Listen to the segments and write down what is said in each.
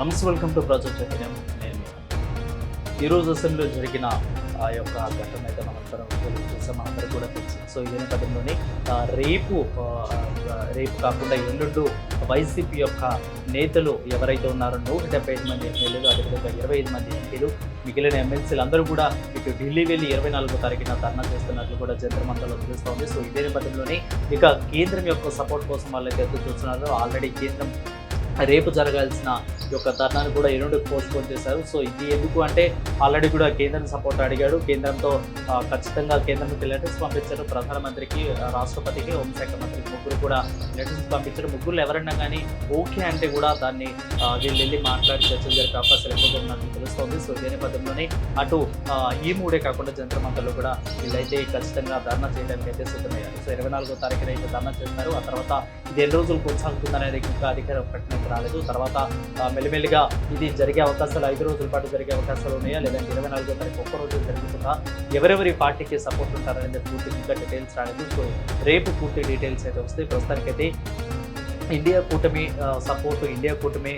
నమస్తే welcome to project చైతన్యం. నేను ఈరోజు అసెంబ్లీలో జరిగిన ఆ యొక్క ఘటన అయితే మనందరం చూసాం మనందరం కూడా తెలుసు. సో ఈ నేపథ్యంలోనే రేపు రేపు కాకుండా ఎల్లుండు వైసీపీ యొక్క నేతలు ఎవరైతే ఉన్నారో నూట డెబ్బై ఐదు మంది ఎమ్మెల్యేలు అదేవిధంగా ఇరవై ఐదు మంది ఎంపీలు మిగిలిన ఎమ్మెల్సీలు అందరూ కూడా ఇటు ఢిల్లీ వెళ్ళి ఇరవై నాలుగో తారీఖున ధర్నా చేస్తున్నట్లు కూడా జంతర్ మంతలో తెలుస్తోంది. సో ఇదే నేపథ్యంలోనే ఇక కేంద్రం యొక్క సపోర్ట్ కోసం వాళ్ళైతే ఎదురు చూస్తున్నారు. ఆల్రెడీ కేంద్రం రేపు జరగాల్సిన ఈ యొక్క ధర్నాను కూడా ఎల్లుండి పోస్ట్పోన్ చేశారు. సో ఇది ఎందుకు అంటే ఆల్రెడీ కూడా కేంద్రం సపోర్ట్ అడిగాడు. కేంద్రంతో ఖచ్చితంగా కేంద్రం లెటర్స్ పంపించారు. ప్రధానమంత్రికి రాష్ట్రపతికి హోంశాఖ మంత్రికి ముగ్గురు కూడా లెటర్స్ పంపించారు. ముగ్గురు ఎవరన్నా కానీ ఓకే అంటే కూడా దాన్ని వీళ్ళు వెళ్ళి మాట్లాడి చర్చలు జరిపే అవకాశాలు ఎక్కువగా ఉన్నట్టు తెలుస్తోంది. సో ఇదే నేపథ్యంలోనే అటు ఈ మూడే కాకుండా జంత్ర మంత్రులు కూడా వీళ్ళైతే ఖచ్చితంగా ధర్నా చేయడానికి అయితే సిద్ధమయ్యారు. సో ఇరవై నాలుగో తారీఖున అయితే ధర్నా చేస్తారు ఆ తర్వాత ఇది ఎన్ని రోజులు కొనసాగుతుందనేది ఇంకా అధికార ప్రకటన రాలేదు. తర్వాత మెల్లిమెల్లిగా ఇది జరిగే అవకాశాలు ఐదు రోజుల పాటు జరిగే అవకాశాలు ఉన్నాయా? లేదంటే ఇరవై నాలుగో తారీఖు ఒక్క రోజు జరుగుతుందా? ఎవరెవరి పార్టీకి సపోర్ట్ ఉంటారనేది పూర్తి ఇంకా డీటెయిల్స్ రాలేదు. సో రేపు పూర్తి డీటెయిల్స్ అయితే వస్తాయి. ప్రస్తుతానికైతే ఇండియా కూటమి సపోర్ట్ ఇండియా కూటమి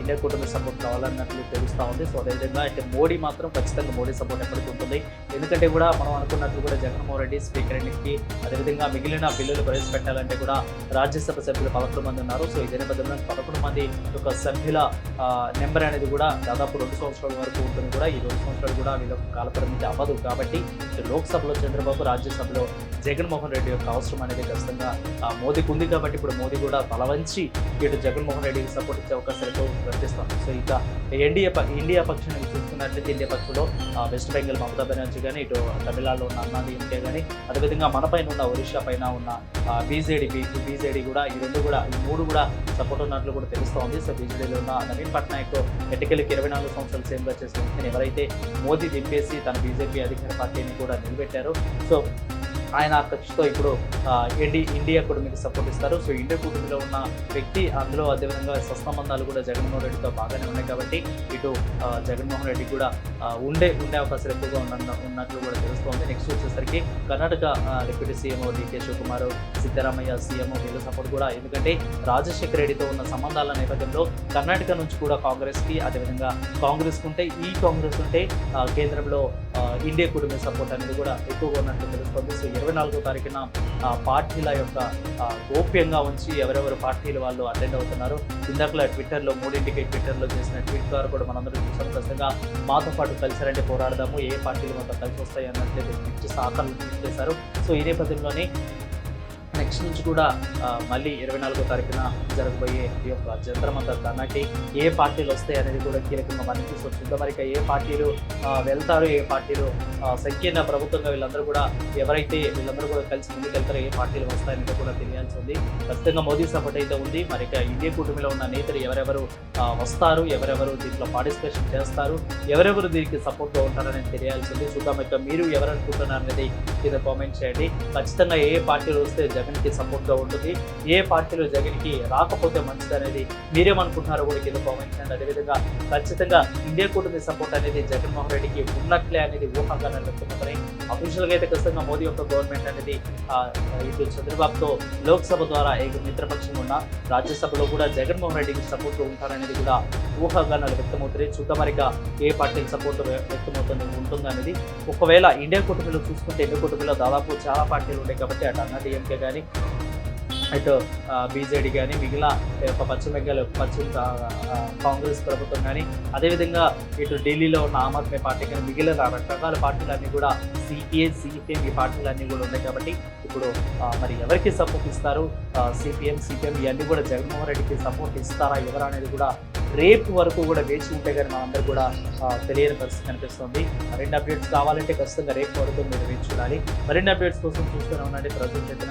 ఇండియా కూటమి సపోర్ట్ కావాలన్నట్లు తెలుస్తూ ఉంది. సో అదేవిధంగా అయితే మోడీ మాత్రం ఖచ్చితంగా మోడీ సపోర్ట్ ఎప్పటికీ ఉంటుంది. ఎందుకంటే కూడా మనం అనుకున్నట్లు కూడా జగన్మోహన్ రెడ్డి స్పీకర్ ఎన్నికకి అదేవిధంగా మిగిలిన బిల్లులు ప్రవేశపెట్టాలంటే కూడా రాజ్యసభ సభ్యులు పదకొండు మంది ఉన్నారు. సో ఇదే నేపథ్యంలో పదకొండు మంది యొక్క సభ్యుల నెంబర్ అనేది కూడా దాదాపు రెండు సంవత్సరాల వరకు ఉంటుంది కూడా. ఈ రెండు సంవత్సరాలు కూడా వీళ్ళకి కాలపరిమితి అవ్వదు. కాబట్టి లోక్సభలో చంద్రబాబు రాజ్యసభలో జగన్మోహన్ రెడ్డి యొక్క అవసరం అనేది ఖచ్చితంగా మోదీకి ఉంది. కాబట్టి ఇప్పుడు మోదీ కూడా బలవంచి ఇటు జగన్మోహన్ రెడ్డికి సపోర్ట్ ఇచ్చే అవకాశాలు ఎక్కువ కనిపిస్తాం సో ఇక ఎన్డీఏ ప- ఇండియా పక్షాన్ని చూసుకున్నట్లయితే ఇండియా పక్షంలో వెస్ట్ బెంగాల్ మమతా బెనర్జీ కానీ ఇటు తమిళనాడులో ఉన్న అన్నా డిఎంకే కానీ అదేవిధంగా మన పైన ఉన్న ఒరిస్సా పైన ఉన్న బీజేడీ బీజేడీ కూడా ఈ రెండు కూడా ఈ మూడు కూడా సపోర్ట్ ఉన్నట్లు కూడా తెలుస్తోంది సో బీజేడీలో ఉన్న నవీన్ పట్నాయక్ ఎన్నికలకి ఇరవై నాలుగు సంవత్సరాలు సేమ్గా చేసిన ఎవరైతే మోదీ దింపేసి తన బీజేపీ అధికార పార్టీని కూడా నిలబెట్టారు సో ఆయన ఆ ఖర్చుతో ఇప్పుడు ఆ, ఇండి ఇండియా మీకు సపోర్ట్ ఇస్తారు. సో ఇండియా కూటమిలో ఉన్న వ్యక్తి అందులో అదేవిధంగా సత్సంబంధాలు కూడా జగన్మోహన్ రెడ్డితో బాగానే ఉన్నాయి కాబట్టి ఇటు జగన్మోహన్ రెడ్డి కూడా ఉండే ఉండే అవకాశాలు ఎక్కువగా ఉన్న ఉన్నట్లు కూడా తెలుస్తోంది నెక్స్ట్ వచ్చేసరికి Karnataka deputy CM D K Shivakumar Siddaramaiah CM వీళ్ళ సపోర్ట్ కూడా ఎందుకంటే రాజశేఖర రెడ్డితో ఉన్న సంబంధాల నేపథ్యంలో కర్ణాటక నుంచి కూడా కాంగ్రెస్కి అదేవిధంగా కాంగ్రెస్ ఉంటే ఈ కాంగ్రెస్ ఉంటే కేంద్రంలో ఇండియా కుటుంబ సపోర్ట్ అనేది కూడా ఎక్కువగా ఉన్నట్లు తెలుస్తుంది. సో ఇరవై నాలుగో తారీఖున పార్టీల యొక్క గోప్యంగా ఉంచి ఎవరెవరు పార్టీలు వాళ్ళు అటెండ్ అవుతున్నారు. ఇందాకలా ట్విట్టర్లో మూడింటికి ట్విట్టర్లో చేసిన ట్వీట్ ద్వారా కూడా మనందరూ చూసాం. ఖచ్చితంగా మాతో పాటు కలిసారంటే పోరాడదాము ఏ పార్టీలు మాతో కలిసి వస్తాయి అన్నట్టు ట్వీట్ ఆకర్లు చేశారు. సో ఈ నేపథ్యంలోనే నెక్స్ట్ నుంచి కూడా మళ్ళీ ఇరవై నాలుగో తారీఖున జరగబోయే ఈ యొక్క జంత్రమంత ధర్నాకి ఏ పార్టీలు వస్తాయి అనేది కూడా కీలకంగా మనం చూసొచ్చు మరి ఇక ఏ పార్టీలు వెళ్తారు ఏ పార్టీలు సంకీర్ణ ప్రభుత్వంగా వీళ్ళందరూ కూడా ఎవరైతే వీళ్ళందరూ కూడా కలిసి ముందుకెళ్తారో ఏ పార్టీలు వస్తాయనేది కూడా తెలియాల్సి ఉంది. ఖచ్చితంగా మోదీ సపోర్ట్ అయితే ఉంది. మరి ఇక ఇండియా కూటమిలో ఉన్న నేతలు ఎవరెవరు వస్తారు ఎవరెవరు దీంట్లో పార్టిసిపేషన్ చేస్తారు ఎవరెవరు దీనికి సపోర్ట్గా ఉంటారనేది తెలియాల్సి ఉంది. చూద్దాం ఇక మీరు ఎవరు అనేది కింద కామెంట్ చేయండి. ఖచ్చితంగా ఏ పార్టీలు వస్తే జగన్ జగన్కి సపోర్ట్గా ఉంటుంది. ఏ పార్టీలో జగన్కి రాకపోతే మంచిది అనేది మీరేమనుకుంటున్నారో కూడా కింద కామెంట్ చేయండి. అదేవిధంగా ఖచ్చితంగా ఇండియా కూటమి సపోర్ట్ అనేది జగన్మోహన్ రెడ్డికి ఉన్నట్లే అనేది ఊహంగా వ్యక్తమవుతున్నాయి. అఫీషియల్గా అయితే ఖచ్చితంగా మోదీ యొక్క గవర్నమెంట్ అనేది ఇటు చంద్రబాబుతో లోక్సభ ద్వారా ఏక మిత్రపక్షం ఉన్న రాజ్యసభలో కూడా జగన్మోహన్ రెడ్డికి సపోర్ట్ ఉంటారనేది కూడా ఊహగా వ్యక్తమవుతున్నాయి. చూద్దాం మరిక ఏ పార్టీకి సపోర్ట్ వ్యక్తమవుతుంది ఉంటుందనేది. ఒకవేళ ఇండియా కూటమిలో చూసుకుంటే ఇండియా కూటమిలో దాదాపు చాలా పార్టీలు ఉంటాయి కాబట్టి అటు అన్నా డిఎంకే కానీ ఇటు బీజేడీ కానీ మిగిలిన పశ్చిమ బెంగాల్ పశ్చిమ కాంగ్రెస్ ప్రభుత్వం కానీ అదేవిధంగా ఇటు ఢిల్లీలో ఉన్న ఆమ్ ఆద్మీ పార్టీ కానీ మిగిలిన రకరకాల పార్టీలన్నీ కూడా సిపిఐ సిపిఎం ఈ పార్టీలన్నీ కూడా ఉన్నాయి కాబట్టి ఇప్పుడు మరి ఎవరికి సపోర్ట్ ఇస్తారు? సిపిఎం సిపిఎం ఇవన్నీ కూడా జగన్మోహన్ రెడ్డికి సపోర్ట్ ఇస్తారా? ఎవరు అనేది కూడా రేపు వరకు కూడా వేచి ఉంటే కానీ మనందరూ కూడా తెలియని పరిస్థితి కనిపిస్తుంది. మరిన్ని అప్డేట్స్ కావాలంటే ఖచ్చితంగా రేపు వరకు మీరు వేచి చూడాలి. మరిన్ని అప్డేట్స్ కోసం చూస్తూనే ఉండండి. ప్రజలు చెప్పిన